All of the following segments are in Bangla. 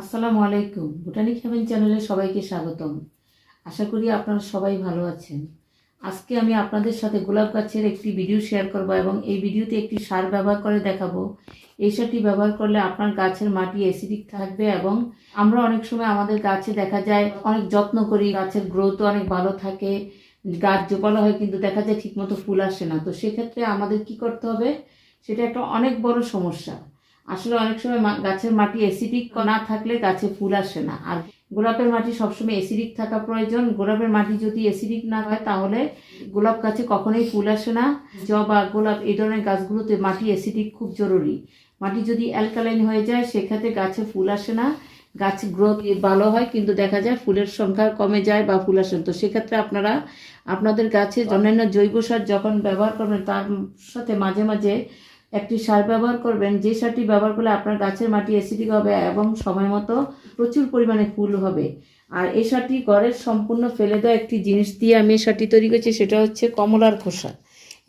আসসালামু আলাইকুম। বোটানিক হেভেন চ্যানেলে সবাইকে স্বাগতম। আশা করি আপনারা সবাই ভালো আছেন। আজকে আমি আপনাদের সাথে গোলাপ গাছের একটি ভিডিও শেয়ার করব এবং এই ভিডিওতে একটি সার ব্যবহার করে দেখাবো। এই সারটি ব্যবহার করলে আপনার গাছের মাটি অ্যাসিডিক থাকবে এবং আমরা অনেক সময় আমাদের গাছে দেখা যায় অনেক যত্ন করি, গাছের গ্রোথ অনেক ভালো থাকে, গাছ জোপালো হয় কিন্তু দেখা যায় ঠিকমতো ফুল আসে না। তো সেক্ষেত্রে আমাদের কি করতে হবে? সেটা একটা অনেক বড় সমস্যা। আসলে অনেক সময় গাছের মাটি অ্যাসিডিক না থাকলে গাছে ফুল আসে না। আর গোলাপের মাটি সবসময় অ্যাসিডিক থাকা প্রয়োজন। গোলাপের মাটি যদি অ্যাসিডিক না হয়, তাহলে গোলাপ গাছে কখনোই ফুল আসে না। জবা, গোলাপ এই ধরনের গাছগুলোতে মাটি অ্যাসিডিক খুব জরুরি। মাটি যদি অ্যালকালাইন হয়ে যায়, সেক্ষেত্রে গাছে ফুল আসে না। গাছ গ্রোথ ভালো হয়, কিন্তু দেখা যায় ফুলের সংখ্যা কমে যায় বা ফুল আসে তো সেক্ষেত্রে আপনারা আপনাদের গাছে অন্যান্য জৈব সার যখন ব্যবহার করবেন, তার সাথে মাঝে মাঝে একটি সার ব্যবহার করবেন, যে সারটি ব্যবহার করলে আপনার গাছের মাটি অ্যাসিডিক হবে এবং সময় মতো প্রচুর পরিমাণে ফুল হবে। আর এই সারটি ঘরের সম্পূর্ণ ফেলে দেওয়া একটি জিনিস দিয়ে আমি এই সারটি তৈরি করছি, সেটা হচ্ছে কমলার খোসা।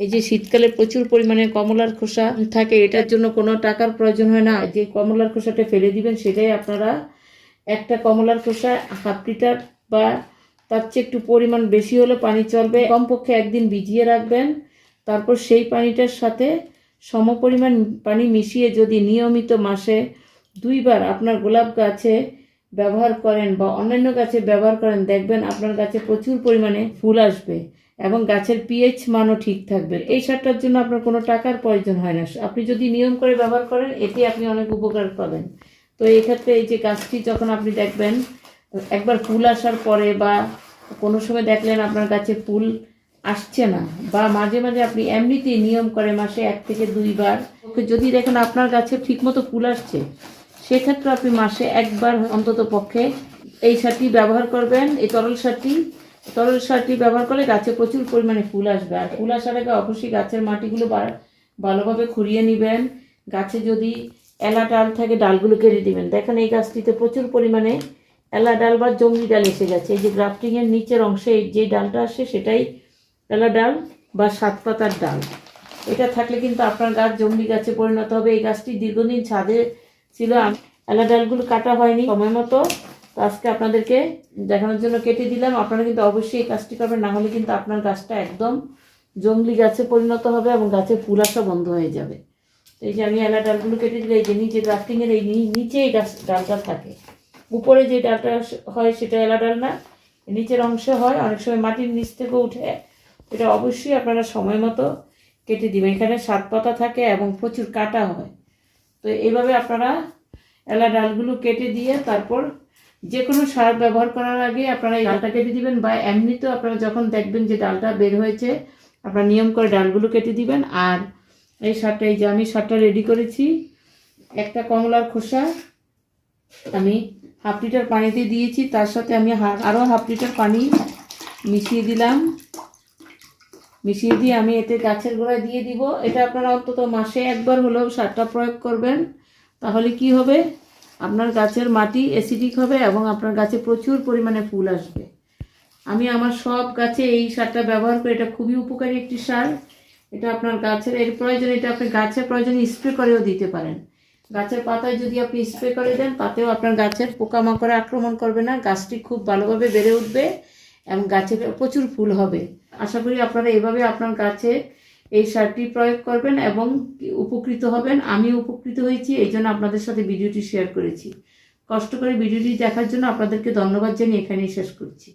এই যে শীতকালে প্রচুর পরিমাণে কমলার খোসা থাকে, এটার জন্য কোনো টাকার প্রয়োজন হয় না। যে কমলার খোসাটা ফেলে দিবেন, সেটাই আপনারা একটা কমলার খোসা হাফ লিটার বা তার চেয়ে একটু পরিমাণ বেশি হলে পানি চলবে। কমপক্ষে একদিন ভিজিয়ে রাখবেন, তারপর সেই পানিটার সাথে সমপরিমাণ পানি মিশিয়ে যদি নিয়মিত মাসে দুইবার আপনার গোলাপ গাছে ব্যবহার করেন বা অন্যান্য গাছে ব্যবহার করেন, দেখবেন আপনার গাছে প্রচুর পরিমাণে ফুল আসবে এবং গাছের পিএইচ মানও ঠিক থাকবে। এই সারটার জন্য আপনার কোনো টাকার প্রয়োজন হয় না। আপনি যদি নিয়ম করে ব্যবহার করেন, এতে আপনি অনেক উপকার পাবেন। তো এই ক্ষেত্রে এই যে গাছটি যখন আপনি দেখবেন, একবার ফুল আসার পরে বা কোনো সময় দেখলেন আপনার গাছে ফুল আসছে না। বা মাঝে মাঝে আপনি এমনিতেই নিয়ম করে মাসে এক থেকে দুইবার। ওকে যদি দেখেন আপনার গাছে ঠিকমতো ফুল আসছে, সেক্ষেত্রে আপনি মাসে একবার অন্তত পক্ষে এই সারটি ব্যবহার করবেন, এই তরল সারটি। তরল সারটি ব্যবহার করলে গাছে প্রচুর পরিমাণে ফুল আসবে। আর ফুল আসার আগে অবশ্যই গাছের মাটিগুলো ভালোভাবে খুঁড়িয়ে নেবেন। গাছে যদি এলা ডাল থাকে, ডালগুলো কেটে দিবেন। দেখেন এই গাছটিতে প্রচুর পরিমাণে এলা ডাল বা জঙ্গলি ডাল এসে গেছে। এই যে গ্রাফটিংয়ের নিচের অংশে যে ডালটা আসে, সেটাই এলা ডাল বা সাত পাতার ডাল। এটা থাকলে কিন্তু আপনার গাছ জঙ্গলি গাছে পরিণত হবে। এই গাছটি দীর্ঘদিন ছাদে ছিল। এলা ডালগুলো কাটা হয়নি সময় মতো। তো আজকে আপনাদেরকে দেখানোর জন্য কেটে দিলাম। আপনারা কিন্তু অবশ্যই এই কাজটি করবেন। না হলে কিন্তু আপনার গাছটা একদম জঙ্গলি গাছে পরিণত হবে এবং গাছে ফুল আসা বন্ধ হয়ে যাবে। এই যে আমি এলা ডালগুলো কেটে দিলে এই যে নিচে গ্রাফটিংয়ের এই নিচে এই গাছ ডালটা থাকে। উপরে যে ডালটা হয় সেটা এলা ডাল না। নিচের অংশে হয়। অনেক সময় মাটির নিচ থেকে উঠে এটা অবশ্যই আপনারা সময় মতো কেটে দিবেন। এখানে সাত পাতা থাকে এবং প্রচুর কাটা হয়। তো এইভাবে আপনারা এলা ডালগুলো কেটে দিয়ে তারপর যে কোনো সার ব্যবহার করার আগে আপনারা এই ডালটা কেটে দিবেন বা এমনিতেও আপনারা যখন দেখবেন যে ডালটা বের হয়েছে, আপনারা নিয়ম করে ডালগুলো কেটে দিবেন। আর এই সারটা, এই যে আমি সারটা রেডি করেছি, একটা কমলার খোসা আমি হাফ লিটার পানিতে দিয়েছি। তার সাথে আমি আরও হাফ লিটার পানি মিশিয়ে দিলাম। মিশিয়ে দিয়ে আমি এতে গাছের গোড়ায় দিয়ে দিব। এটা আপনারা অন্তত মাসে একবার হলেও সারটা প্রয়োগ করবেন। তাহলে কি হবে? আপনার গাছের মাটি অ্যাসিডিক হবে এবং আপনার গাছে প্রচুর পরিমাণে ফুল আসবে। আমি আমার সব গাছে এই সারটা ব্যবহার করি, এটা খুবই উপকারী একটি সার। এটা আপনার গাছের, এর প্রয়োজন এটা আপনি গাছের প্রয়োজনে স্প্রে করেও দিতে পারেন। গাছের পাতায় যদি আপনি স্প্রে করে দেন, তাতেও আপনার গাছের পোকামাকড়ে আক্রমণ করবে না, গাছটি খুব ভালোভাবে বেড়ে উঠবে এবং গাছে প্রচুর ফুল হবে। আশা করি আপনারা এভাবে আপনার গাছে এই সারটি প্রয়োগ করবেন এবং উপকৃত হবেন। আমি উপকৃত হয়েছি, এই জন্য আপনাদের সাথে ভিডিওটি শেয়ার করেছি। কষ্ট করে ভিডিওটি দেখার জন্য আপনাদেরকে ধন্যবাদ জানিয়ে এখানেই শেষ করছি।